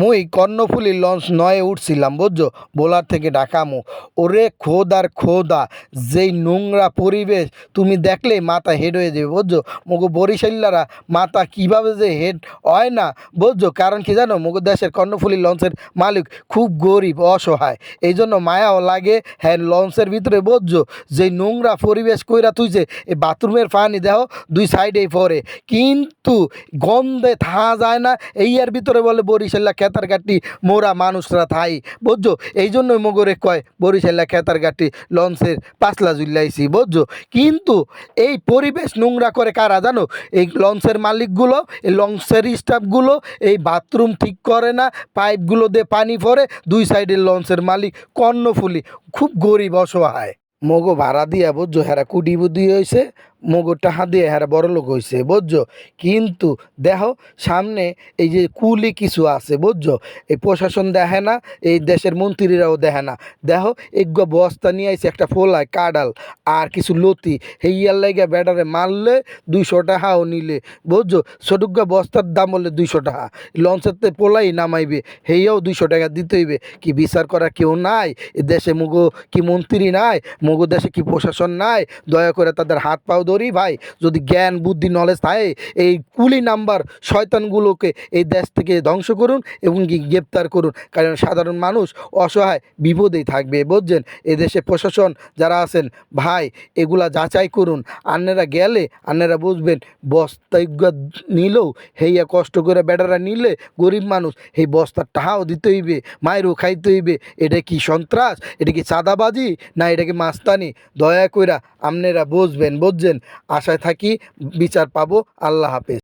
মুই কর্ণফুলী লঞ্চ নয়ে উঠছিলাম, বুঝছ? বোলার থেকে ঢাকামু ওরে খোদার খোদা, যেই নোংরা পরিবেশ তুমি দেখলে মাথা হেড হয়ে যাবে, বুঝছ? মগো বরিশাল্লারা মাথা কীভাবে যে হেড হয় না, বুঝছ? কারণ কি জানো? মগো দেশের কর্ণফুলী লঞ্চের মালিক খুব গরিব, অসহায়। এই জন্য মায়াও লাগে হ্যাঁ লঞ্চের ভিতরে, বুঝছ? যেই নোংরা পরিবেশ কইরা তুইছে এই বাথরুমের পানি দেহ দুই সাইডেই পড়ে। কিন্তু গন্ধে থা যায় না, এই এর ভিতরে বলে বরিশাল্লা খেতার গাটি মোরা মানুষরা থাই। বুঝছ? এই জন্যই মগরে কয় বরিশাল্লা খেতার গাটি লঞ্চের পাঁচলা জুল্লাইছি বুঝছ? কিন্তু এই পরিবেশ নোংরা করে কারা জানো? এই লঞ্চের মালিকগুলো, এই লঞ্চের স্টাফগুলো, এই বাথরুম ঠিক করে না, পাইপগুলো দিয়ে পানি পড়ে দুই সাইডের লঞ্চের মালিক কর্ণফুলি, খুব গরিব অসহায়। মগো ভাড়া দিয়া, বুঝছ? হেরা কুটি বুদ্ধি হয়েছে মগো টাহা দিয়ে হেরা বড় লোক হয়েছে বুঝছ? কিন্তু দেখো, সামনে এই যে কুলি কিছু আছে, বুঝছ? এই প্রশাসন দেখে না, এই দেশের মন্ত্রীরাও দেখে না। দেখো এগ্য বস্তা নিয়ে আইছে একটা ফোলায় কাডাল আর কিছু লতি। হেইয়ার লাগে ব্যাটারে মারলে দুইশো টাকাও নিলে, বুঝছ? সটুকা বস্তার দাম বললে দুইশো টাকা। লঞ্চেতে পোলাই নামাইবে, হেইয়াও দুইশো টাকা দিতে হইবে। কি বিচার করা কেউ নাই? এ দেশে মুগো কি মন্ত্রী নাই? মুগো দেশে কি প্রশাসন নাই? দয়া করে তাদের হাত পাও ধরি ভাই, যদি জ্ঞান, বুদ্ধি নলেজ থাকে, এই কুলি নাম্বার শয়তানগুলোকে এই দেশ থেকে ধ্বংস করুন এবং কি গ্রেপ্তার করুন। কারণ সাধারণ মানুষ অসহায় বিপদেই থাকবে, বুঝছেন? এদেশে প্রশাসন যারা আছেন, ভাই, এগুলা যাচাই করুন। আন্নেরা গেলে আন্নেরা বুঝবেন, বস্তা নিলেও হেইয়া কষ্ট করে বেটারা নিলে গরিব মানুষ এই বস্তার টাহাও দিতে হইবে মায়েরও খাইতে হইবে। এটা কি সন্ত্রাস? এটা কি চাঁদাবাজি? না, এটা কি মাস্তানি? দয়া কইরা আপনারা বুঝবেন, বুঝছেন? আশায় থাকি বিচার পাবো। আল্লাহ হাফেজ।